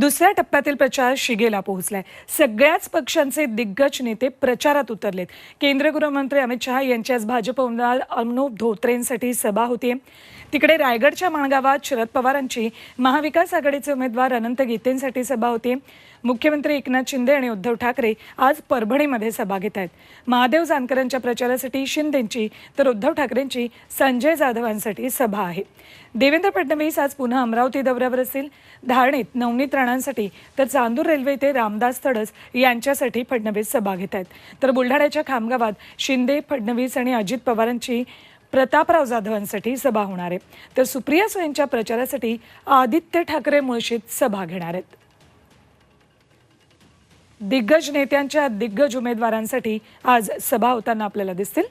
दुसऱ्या टप्प्यातील प्रचार शिगेला पोहोचलाय. सगळ्याच पक्षांचे दिग्गज नेते प्रचारात उतरलेत. केंद्रीय गृहमंत्री अमित शहा यांची आज भाजप उमेदवार अनुप धोत्रेंसाठी सभा होती तिकडे रायगडच्या माणगावात शरद पवारांची महाविकास आघाडीचे उमेदवार अनंत गीतेंसाठी सभा होती मुख्यमंत्री एकनाथ शिंदे आणि उद्धव ठाकरे आज परभणीमध्ये सभा घेत आहेत. महादेव जानकरांच्या प्रचारासाठी शिंदेंची तर उद्धव ठाकरेंची संजय जाधवांसाठी सभा आहे. देवेंद्र फडणवीस आज पुन्हा अमरावती दौऱ्यावर असतील. धारणीत नवनीत राणांसाठी तर चांदूर रेल्वे ते रामदास तडस यांच्यासाठी फडणवीस सभा घेत आहेत. तर बुलढाण्याच्या खामगावात शिंदे फडणवीस आणि अजित पवारांची प्रतापराव जाधवांसाठी सभा होणार आहे. तर सुप्रिया सुळेंच्या प्रचारासाठी आदित्य ठाकरे मुळशीत सभा घेणार आहेत. दिग्गज नेत्यांच्या दिग्गज उमेदवारांसाठी आज सभा होताना आपल्याला दिसतील.